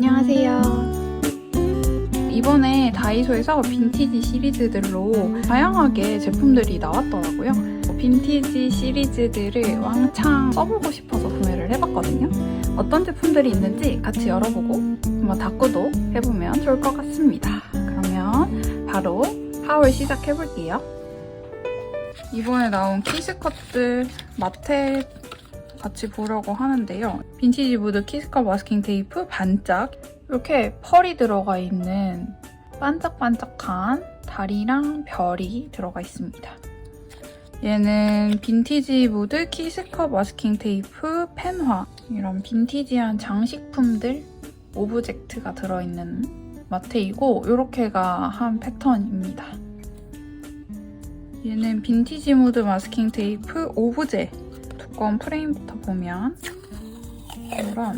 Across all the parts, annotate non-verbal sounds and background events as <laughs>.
안녕하세요. 이번에 다이소에서 빈티지 시리즈들로 다양하게 제품들이 나왔더라고요. 빈티지 시리즈들을 왕창 써보고 싶어서 구매를 해봤거든요. 어떤 제품들이 있는지 같이 열어보고 한번 닦고도 해보면 좋을 것 같습니다. 그러면 바로 하울 시작해볼게요. 이번에 나온 키스컷들 마테 같이 보려고 하는데요. 빈티지 무드 키스컷 마스킹 테이프 반짝 이렇게 펄이 들어가 있는 반짝반짝한 다리랑 별이 들어가 있습니다. 얘는 빈티지 무드 키스컵 마스킹 테이프 펜화 이런 빈티지한 장식품들 오브젝트가 들어있는 마테이고 이렇게가 한 패턴입니다. 얘는 빈티지 무드 마스킹 테이프 오브제 두꺼운 프레임부터 보면 이런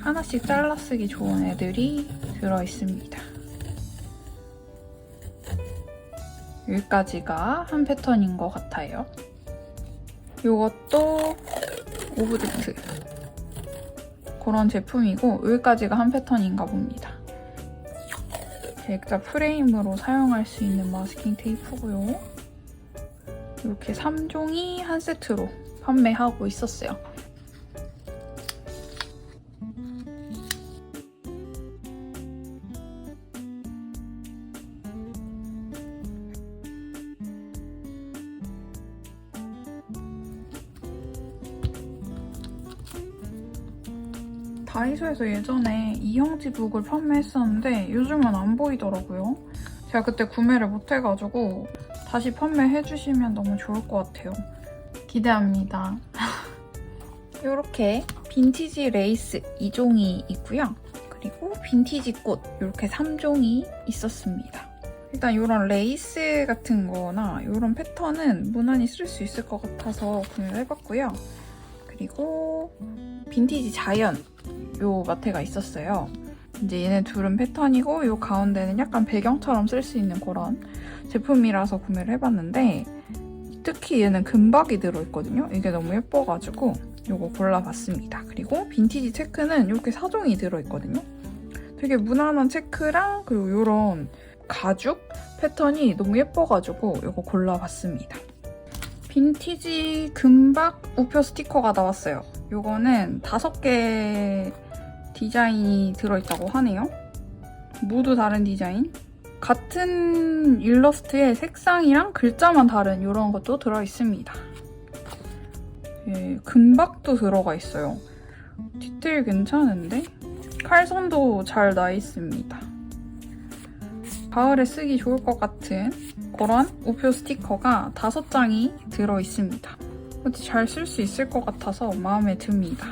하나씩 잘라 쓰기 좋은 애들이 들어있습니다. 여기까지가 한 패턴인 것 같아요. 이것도 오브젝트 그런 제품이고 여기까지가 한 패턴인가 봅니다. 액자 프레임으로 사용할 수 있는 마스킹 테이프고요. 이렇게 3종이 한 세트로 판매하고 있었어요. 다이소에서 예전에 이형지 북을 판매했었는데 요즘은 안 보이더라고요. 제가 그때 구매를 못해가지고 다시 판매해주시면 너무 좋을 것 같아요. 기대합니다. 이렇게 빈티지 레이스 2종이 있고요. 그리고 빈티지 꽃 이렇게 3종이 있었습니다. 일단 이런 레이스 같은 거나 이런 패턴은 무난히 쓸 수 있을 것 같아서 구매를 해봤고요. 그리고 빈티지 자연 요 마테가 있었어요. 이제 얘네 둘은 패턴이고 요 가운데는 약간 배경처럼 쓸 수 있는 그런 제품이라서 구매를 해봤는데 특히 얘는 금박이 들어있거든요. 이게 너무 예뻐가지고 요거 골라봤습니다. 그리고 빈티지 체크는 이렇게 4종이 들어있거든요. 되게 무난한 체크랑 그리고 요런 가죽 패턴이 너무 예뻐가지고 요거 골라봤습니다. 빈티지 금박 우표 스티커가 나왔어요. 요거는 다섯 개 디자인이 들어있다고 하네요. 모두 다른 디자인. 같은 일러스트에 색상이랑 글자만 다른 이런 것도 들어있습니다. 예, 금박도 들어가 있어요. 디테일 괜찮은데? 칼선도 잘 나 있습니다. 가을에 쓰기 좋을 것 같은 그런 우표 스티커가 다섯 장이 들어있습니다. 잘쓸 수 있을 것 같아서 마음에 듭니다.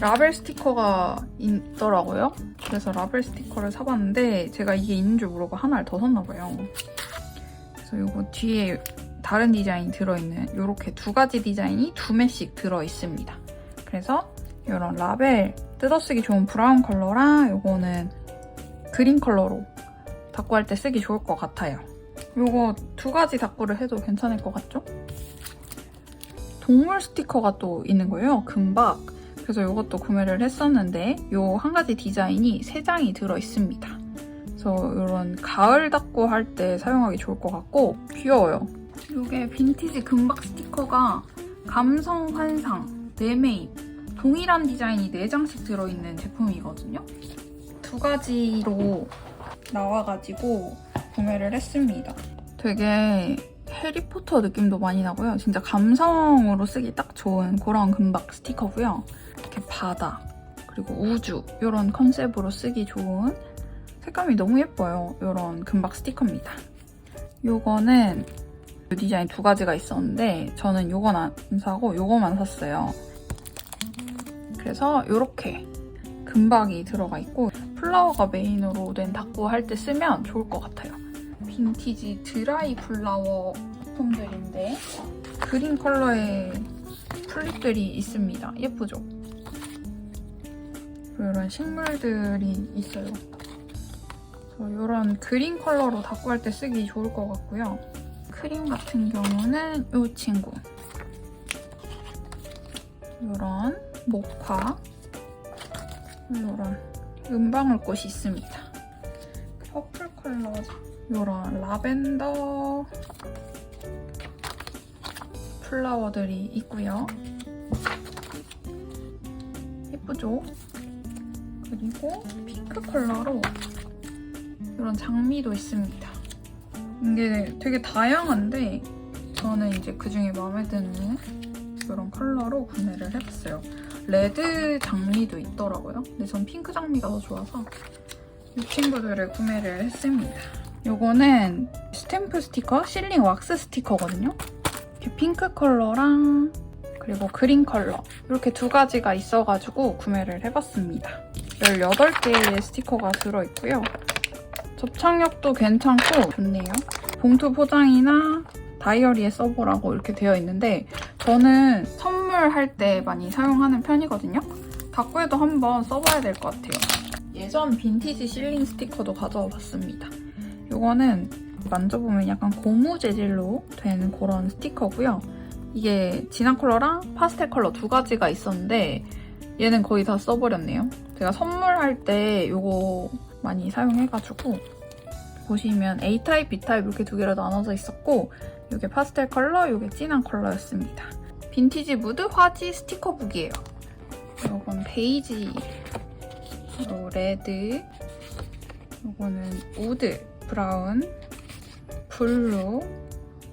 라벨 스티커가 있더라고요. 그래서 라벨 스티커를 사봤는데 제가 이게 있는 줄 모르고 하나를 더 샀나 봐요. 그래서 이거 뒤에 다른 디자인이 들어있는 이렇게 두 가지 디자인이 두 매씩 들어있습니다. 그래서 이런 라벨 뜯어쓰기 좋은 브라운 컬러랑 이거는 그린 컬러로 닦고 할 때 쓰기 좋을 것 같아요. 이거 두 가지 닦고를 해도 괜찮을 것 같죠? 동물 스티커가 또 있는 거예요. 금박. 그래서 이것도 구매를 했었는데 이 한 가지 디자인이 세 장이 들어있습니다. 그래서 이런 가을 닦고 할 때 사용하기 좋을 것 같고 귀여워요. 이게 빈티지 금박 스티커가 감성 환상, 네메입 동일한 디자인이 4장씩 들어있는 제품이거든요. 두 가지로 나와가지고 구매를 했습니다. 되게 해리포터 느낌도 많이 나고요. 진짜 감성으로 쓰기 딱 좋은 그런 금박 스티커고요. 이렇게 바다, 그리고 우주 이런 컨셉으로 쓰기 좋은 색감이 너무 예뻐요. 이런 금박 스티커입니다. 이거는 디자인 두 가지가 있었는데 저는 이건 안 사고 이거만 샀어요. 그래서 이렇게 금박이 들어가 있고 플라워가 메인으로 된 닦고 할 때 쓰면 좋을 것 같아요. 빈티지 드라이 플라워 제품들인데 그린 컬러의 플립들이 있습니다. 예쁘죠? 이런 식물들이 있어요. 이런 그린 컬러로 닦고 할 때 쓰기 좋을 것 같고요. 크림 같은 경우는 이 친구. 이런 목화 이런 은방울 꽃이 있습니다. 퍼플 컬러 이런 라벤더 플라워들이 있고요. 예쁘죠? 그리고 핑크 컬러로 이런 장미도 있습니다. 이게 되게 다양한데 저는 이제 그 중에 마음에 드는 이런 컬러로 구매를 해봤어요. 레드 장미도 있더라고요. 근데 전 핑크 장미가 더 좋아서 이 친구들을 구매를 했습니다. 요거는 스탬프 스티커, 실링 왁스 스티커거든요. 이렇게 핑크 컬러랑 그리고 그린 컬러 이렇게 두 가지가 있어가지고 구매를 해봤습니다. 18개의 스티커가 들어있고요. 접착력도 괜찮고 좋네요. 봉투 포장이나 다이어리에 써보라고 이렇게 되어 있는데 저는 선물할 때 많이 사용하는 편이거든요. 다꾸에도 한번 써봐야 될 것 같아요. 예전 빈티지 실링 스티커도 가져와 봤습니다. 이거는 만져보면 약간 고무 재질로 된 그런 스티커고요. 이게 진한 컬러랑 파스텔 컬러 두 가지가 있었는데 얘는 거의 다 써버렸네요. 제가 선물할 때 이거 많이 사용해가지고 보시면 A타입, B타입 이렇게 두 개로 나눠져 있었고 이게 파스텔 컬러, 이게 진한 컬러였습니다. 빈티지 무드 화지 스티커북이에요. 이건 베이지, 레드, 이거는 우드, 브라운, 블루,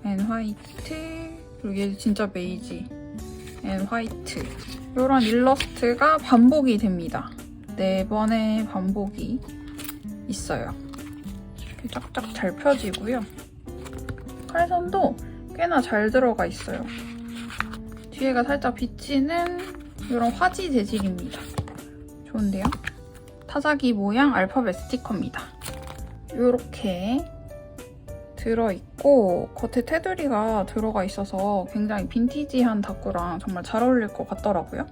앤 화이트, 그리고 얘 진짜 베이지, 앤 화이트. 이런 일러스트가 반복이 됩니다. 네 번의 반복이 있어요. 이렇게 쫙쫙 잘 펴지고요. 칼선도 꽤나 잘 들어가 있어요. 뒤에가 살짝 비치는 이런 화지 재질입니다. 좋은데요? 타자기 모양 알파벳 스티커입니다. 이렇게 들어있고 겉에 테두리가 들어가 있어서 굉장히 빈티지한 다꾸랑 정말 잘 어울릴 것 같더라고요.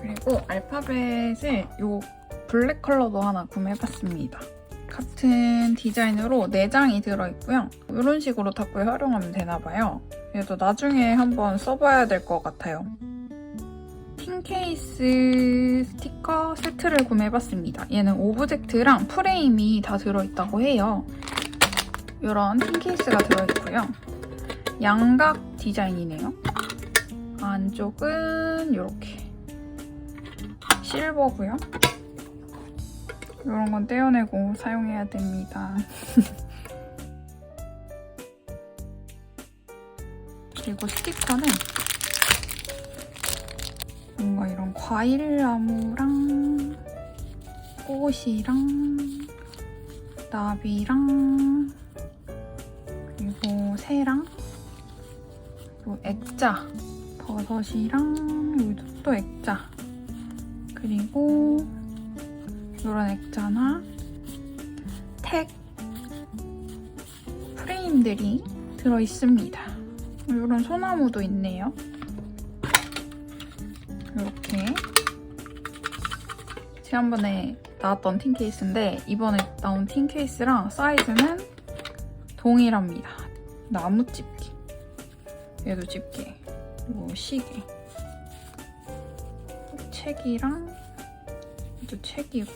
그리고 알파벳을 이 블랙 컬러도 하나 구매해봤습니다. 같은 디자인으로 4장이 들어있고요. 이런 식으로 다꾸에 활용하면 되나봐요. 그래도 나중에 한번 써봐야 될 것 같아요. 틴 케이스 스티커 세트를 구매해봤습니다. 얘는 오브젝트랑 프레임이 다 들어있다고 해요. 이런 틴 케이스가 들어있고요. 양각 디자인이네요. 안쪽은 이렇게 실버고요. 이런 건 떼어내고 사용해야 됩니다. <laughs> 그리고 스티커는 뭔가 이런 과일나무랑 꽃이랑 나비랑 그리고 새랑 그리고 액자 버섯이랑 여기도 또 액자 그리고 이런 액자나 택 프레임들이 들어있습니다. 이런 소나무도 있네요. 이렇게 지난번에 나왔던 틴 케이스인데 이번에 나온 틴 케이스랑 사이즈는 동일합니다. 나무 집게 얘도 집게 그리고 시계 책이랑 또 책이고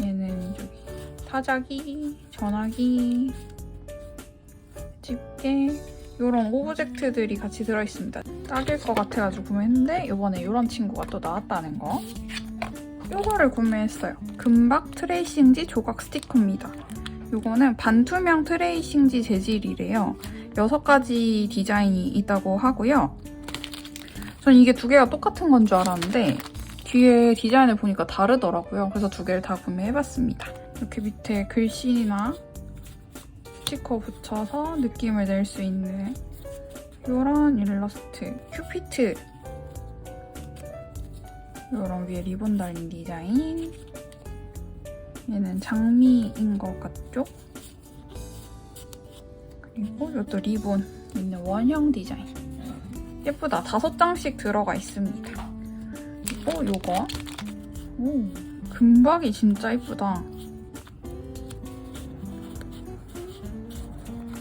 얘는 저기 타자기, 전화기, 집게 이런 오브젝트들이 같이 들어있습니다. 딱일 것 같아가지고 구매했는데 이번에 이런 친구가 또 나왔다는 거. 이거를 구매했어요. 금박 트레이싱지 조각 스티커입니다. 이거는 반투명 트레이싱지 재질이래요. 6가지 디자인이 있다고 하고요. 전 이게 두 개가 똑같은 건 줄 알았는데 뒤에 디자인을 보니까 다르더라고요. 그래서 두 개를 다 구매해봤습니다. 이렇게 밑에 글씨나 스티커 붙여서 느낌을 낼 수 있는 이런 일러스트 큐피트 이런 위에 리본 달린 디자인 얘는 장미인 것 같죠? 그리고 이것도 리본. 있는 원형 디자인. 예쁘다. 다섯 장씩 들어가 있습니다. 그리고 요거. 오 금박이 진짜 예쁘다.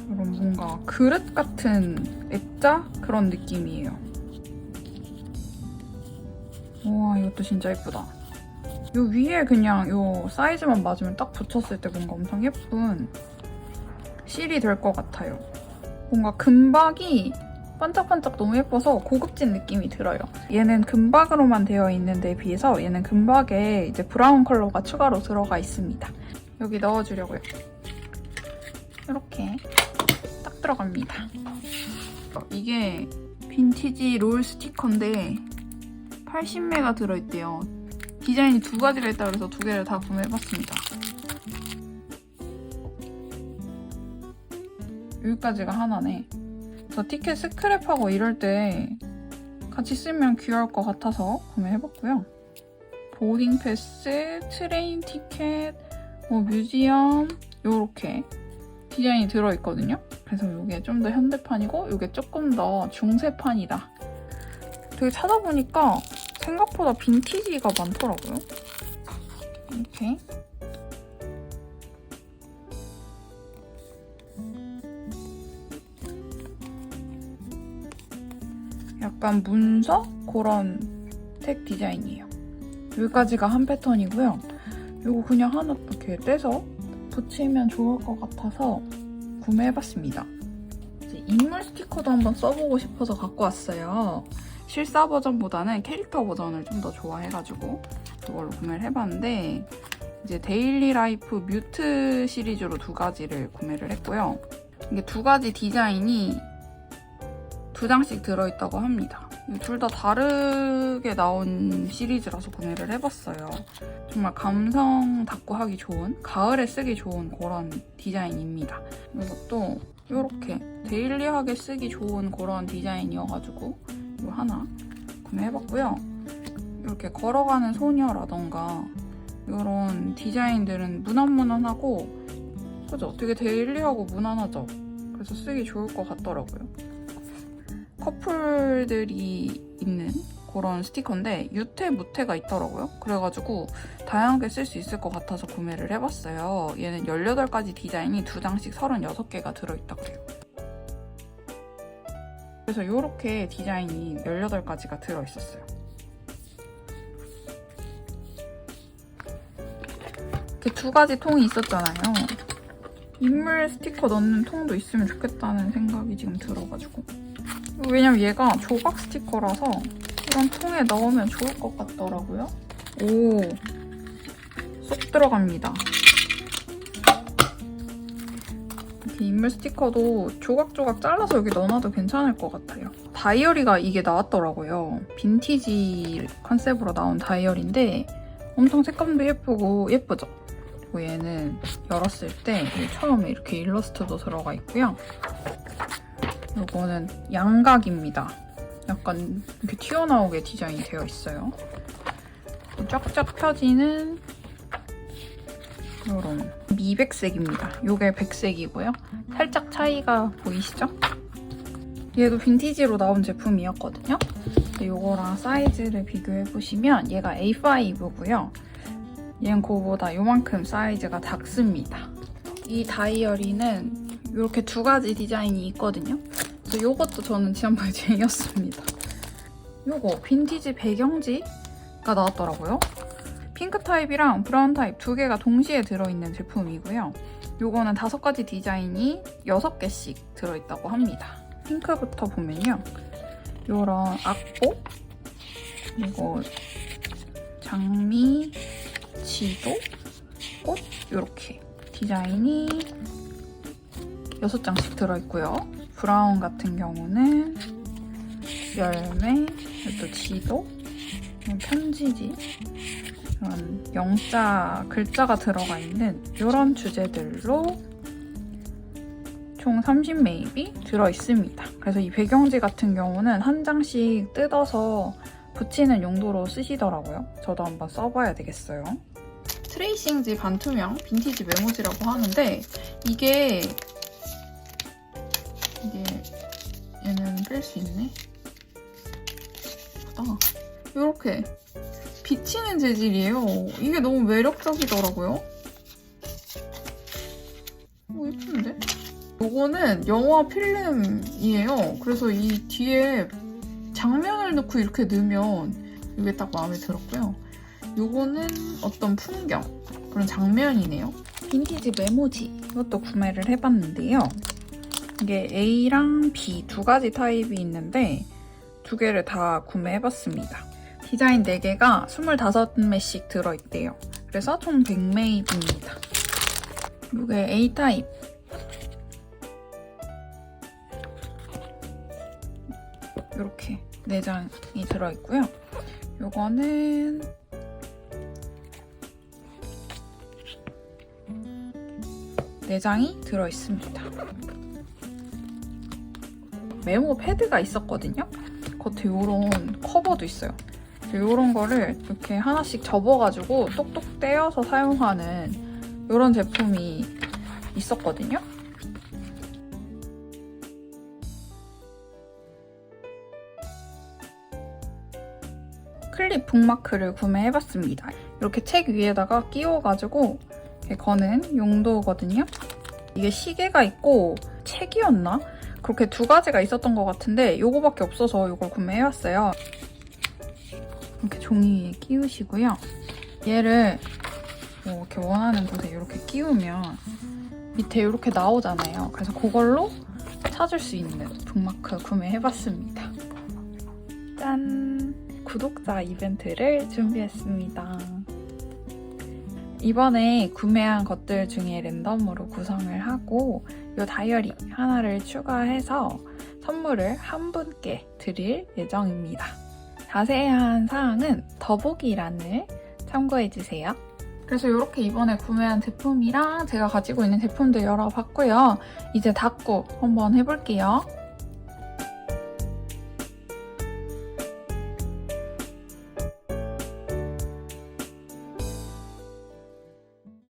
이런 뭔가 그릇 같은 액자? 그런 느낌이에요. 와 이것도 진짜 예쁘다. 요 위에 그냥 요 사이즈만 맞으면 딱 붙였을 때 뭔가 엄청 예쁜 실이 될 것 같아요. 뭔가 금박이 반짝반짝 너무 예뻐서 고급진 느낌이 들어요. 얘는 금박으로만 되어 있는 데 비해서 얘는 금박에 이제 브라운 컬러가 추가로 들어가 있습니다. 여기 넣어주려고요. 이렇게 딱 들어갑니다. 이게 빈티지 롤 스티커인데 80매가 들어있대요. 디자인이 두 가지가 있다 그래서 두 개를 다 구매해봤습니다. 여기까지가 하나네. 저 티켓 스크랩하고 이럴 때 같이 쓰면 귀여울 것 같아서 구매해봤고요. 보딩 패스, 트레인 티켓, 뭐 뮤지엄 요렇게 디자인이 들어있거든요. 그래서 이게 좀 더 현대판이고 이게 조금 더 중세판이다. 되게 찾아보니까 생각보다 빈티지가 많더라고요. 이렇게 약간 문서 그런 텍 디자인이에요. 여기까지가 한 패턴이고요. 이거 그냥 하나 이렇게 떼서 붙이면 좋을 것 같아서 구매해봤습니다. 이제 인물 스티커도 한번 써보고 싶어서 갖고 왔어요. 실사 버전보다는 캐릭터 버전을 좀 더 좋아해가지고 이걸로 구매를 해봤는데 이제 데일리 라이프 뮤트 시리즈로 두 가지를 구매를 했고요. 이게 두 가지 디자인이 두 장씩 들어있다고 합니다. 둘 다 다르게 나온 시리즈라서 구매를 해봤어요. 정말 감성답고 하기 좋은, 가을에 쓰기 좋은 그런 디자인입니다. 이것도 이렇게 데일리하게 쓰기 좋은 그런 디자인이어가지고 이거 하나 구매해봤고요. 이렇게 걸어가는 소녀라던가 이런 디자인들은 무난무난하고 그죠? 되게 데일리하고 무난하죠? 그래서 쓰기 좋을 것 같더라고요. 커플들이 있는 그런 스티커인데 유태, 무태가 있더라고요. 그래가지고 다양하게 쓸 수 있을 것 같아서 구매를 해봤어요. 얘는 18가지 디자인이 두 장씩 36개가 들어있다고 해요. 그래서 이렇게 디자인이 18가지가 들어있었어요. 이렇게 두 가지 통이 있었잖아요. 인물 스티커 넣는 통도 있으면 좋겠다는 생각이 지금 들어가지고. 왜냐면 얘가 조각 스티커라서 이런 통에 넣으면 좋을 것 같더라고요. 오, 쏙 들어갑니다. 이렇게 인물 스티커도 조각조각 잘라서 여기 넣어놔도 괜찮을 것 같아요. 다이어리가 이게 나왔더라고요. 빈티지 컨셉으로 나온 다이어리인데 엄청 색감도 예쁘고 예쁘죠? 그리고 얘는 열었을 때 처음에 이렇게 일러스트도 들어가 있고요. 이거는 양각입니다. 약간 이렇게 튀어나오게 디자인이 되어 있어요. 쫙쫙 펴지는 이런 미백색입니다. 이게 백색이고요. 살짝 차이가 보이시죠? 얘도 빈티지로 나온 제품이었거든요. 이거랑 사이즈를 비교해보시면 얘가 A5고요. 얘는 그거보다 이만큼 사이즈가 작습니다. 이 다이어리는 이렇게 두 가지 디자인이 있거든요. 그래서 이것도 저는 지난번에 <laughs> 제이였습니다. 이거 빈티지 배경지가 나왔더라고요. 핑크 타입이랑 브라운 타입 두 개가 동시에 들어있는 제품이고요. 이거는 다섯 가지 디자인이 여섯 개씩 들어있다고 합니다. 핑크부터 보면요. 이런 악보, 그리고 장미, 지도, 꽃 이렇게 디자인이 여섯 장씩 들어있고요. 브라운 같은 경우는 열매, 또 지도, 편지지, 이런 영자 글자가 들어가 있는 이런 주제들로 총 30메입이 들어있습니다. 그래서 이 배경지 같은 경우는 한 장씩 뜯어서 붙이는 용도로 쓰시더라고요. 저도 한번 써봐야 되겠어요. 트레이싱지 반투명 빈티지 메모지라고 하는데 이게 이게 얘는 뺄 수 있네. 아, 이렇게 비치는 재질이에요. 이게 너무 매력적이더라고요. 오, 예쁜데? 요거는 영화 필름이에요. 그래서 이 뒤에 장면을 넣고 이렇게 넣으면 이게 딱 마음에 들었고요. 요거는 어떤 풍경, 그런 장면이네요. 빈티지 메모지 이것도 구매를 해봤는데요. 이게 A랑 B 두 가지 타입이 있는데 두 개를 다 구매해봤습니다. 디자인 4개가 25매씩 들어있대요. 그래서 총 100매입니다. 이게 A 타입. 이렇게 4장이 들어있고요. 요거는 네 장이 들어있습니다. 메모 패드가 있었거든요. 겉에 요런 커버도 있어요. 요런 거를 이렇게 하나씩 접어가지고 똑똑 떼어서 사용하는 요런 제품이 있었거든요. 클립 북마크를 구매해봤습니다. 이렇게 책 위에다가 끼워가지고 거는 용도거든요. 이게 시계가 있고 책이었나? 그렇게 두 가지가 있었던 것 같은데 요거밖에 없어서 요걸 구매해왔어요. 이렇게 종이 위에 끼우시고요. 얘를 뭐 이렇게 원하는 곳에 이렇게 끼우면 밑에 이렇게 나오잖아요. 그래서 그걸로 찾을 수 있는 북마크 구매해봤습니다. 짠! 구독자 이벤트를 준비했습니다. 이번에 구매한 것들 중에 랜덤으로 구성을 하고 이 다이어리 하나를 추가해서 선물을 한 분께 드릴 예정입니다. 자세한 사항은 더보기란을 참고해주세요. 그래서 이렇게 이번에 구매한 제품이랑 제가 가지고 있는 제품들 열어봤고요. 이제 닫고 한번 해볼게요.